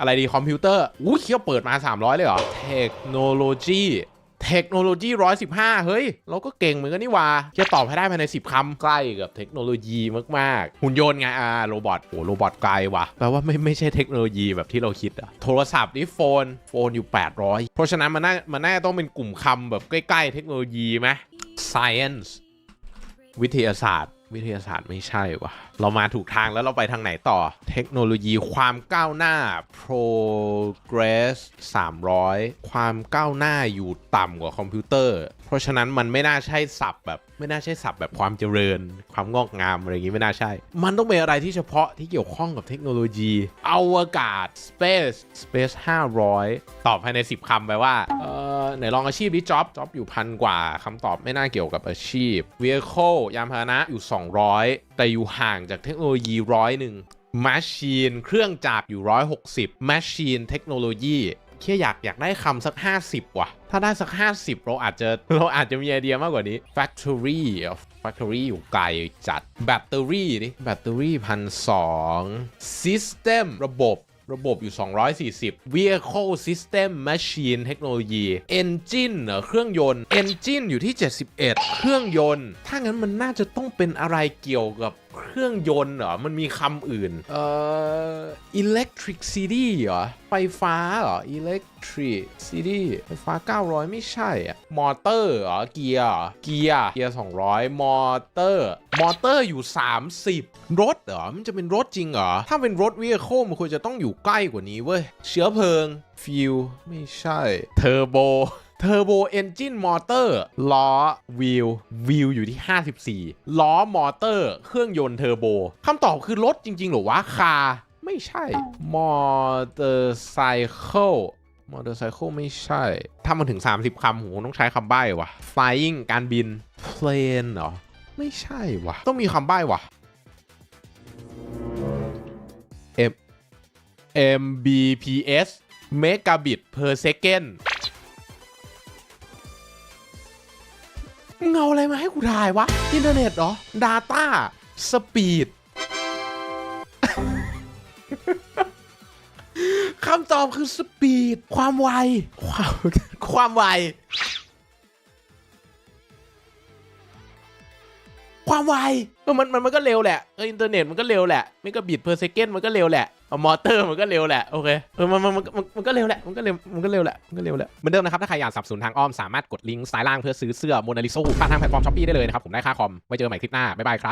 อะไรดีคอมพิวเตอร์อู้เคี้ยวเปิดมา 300 เลยเหรอ เทคโนโลยีเทคโนโลยี115 เฮ้ย เราก็เก่งเหมือนกันนี่ว่าจะตอบให้ได้ภายใน 10คำใกล้กับเทคโนโลยีมาก ๆ หุ่นยนต์ไง อ่า โรบอทโอ้โรบอทไกลว่ะ แปลว่าไม่ไม่ใช่เทคโนโลยีแบบที่เราคิดอะโทรศัพท์นี่โฟน โฟนอยู่ 800 เพราะฉะนั้นมันน่ามันน่าต้องเป็นกลุ่มคำแบบใกล้ ๆ เทคโนโลยีไหม science วิทยาศาสตร์ วิทยาศาสตร์ไม่ใช่วะ เรามาถูกทางแล้วเราไปทางไหนต่อ เทคโนโลยีความก้าวหน้า progress 300 ความก้าวหน้าอยู่ต่ำกว่าคอมพิวเตอร์ เพราะฉะนั้นมันไม่น่าใช่ศัพท์แบบไม่น่าใช่ศัพท์แบบความเจริญ ความงอกงามอะไรอย่างงี้ไม่น่าใช่ มันต้องเป็นอะไรที่เฉพาะที่เกี่ยวข้องกับเทคโนโลยีอวกาศ space space 500 ตอบภายใน 10 คำไปว่า เออไหนลองอาชีพดิจ็อบจ็อบอยู่พันกว่าคำตอบไม่น่าเกี่ยวกับอาชีพ vehicle ยานพาหนะอยู่ 200 แต่อยู่ห่างจากเทคโนโลยีร้อยหนึ่ง machine เครื่องจักรอยู่ 160 machine เทคโนโลยีแค่อยากอยากได้คำสัก 50 ว่ะ ถ้าได้สัก 50 เราอาจจะเราอาจจะมีไอเดียมากกว่านี้ factory factory อยู่ไกลจัดแบตเตอรี่นี่แบตเตอรี่พันสอง system ระบบระบบอยู่ 240 vehicle system machine เทคโนโลยี engine เหรอเครื่องยนต์ engine อยู่ที่ 71 เครื่องยนต์ ถ้างั้นมันน่าจะต้องเป็นอะไรเกี่ยวกับเครื่องยนต์เหรอ มันมีคำอื่น เอ่อ electric city เหรอ ไฟฟ้าเหรอ electric city ไฟฟ้า 900 ไม่ใช่อะมอเตอร์เหรอ เกียร์ เกียร์ เกียร์ 200 มอเตอร์ มอเตอร์อยู่ 30 รถเหรอ มันจะเป็นรถจริงเหรอ ถ้าเป็นรถ vehicle มันควรจะต้องอยู่ใกล้กว่านี้เว้ย เชื้อเพลิง fuel ไม่ใช่ เทอร์โบ เทอร์โบเอนจินมอเตอร์ล้อวิววิวอยู่ที่ 54 ล้อมอเตอร์ เครื่องยนต์เทอร์โบคำตอบคือรถจริง ๆ หรือวะคาร์ไม่ใช่มอเตอร์ไซเคิลมอเตอร์ไซเคิลไม่ใช่ ถ้ามันถึง 30 คำโหต้องใช้คำใบ้ว่ะ flying การบิน plane เหรอ ไม่ใช่วะต้องมีคำใบ้ว่ะ M Mbps megabit per second เงาอะไรมาให้กูถ่ายวะ อินเทอร์เน็ตเหรอ Data Speed คำตอบคือสปีด ความไว ความความไว ความไวเออมันมันมันก็เร็วแหละเอออินเทอร์เน็ตมันก็เร็วแหละไม่ก็บิตเพอร์เซกันมันก็เร็วแหละเอามอเตอร์มันก็เร็วแหละโอเคเออมันมันมันมันมันก็เร็วแหละมันก็เร็วมันก็เร็วแหละมันก็เร็วแหละเหมือนเดิมนะครับถ้าใครอยากสนับสนุนทางอ้อมสามารถกดลิงก์ซ้ายล่างเพื่อซื้อเสื้อโมนาลิโซผ่านทางแพลตฟอร์มช้อปปี้ได้เลยนะครับผมได้ค่าคอมไว้เจอกันใหม่คลิปหน้าบ๊ายบายครับ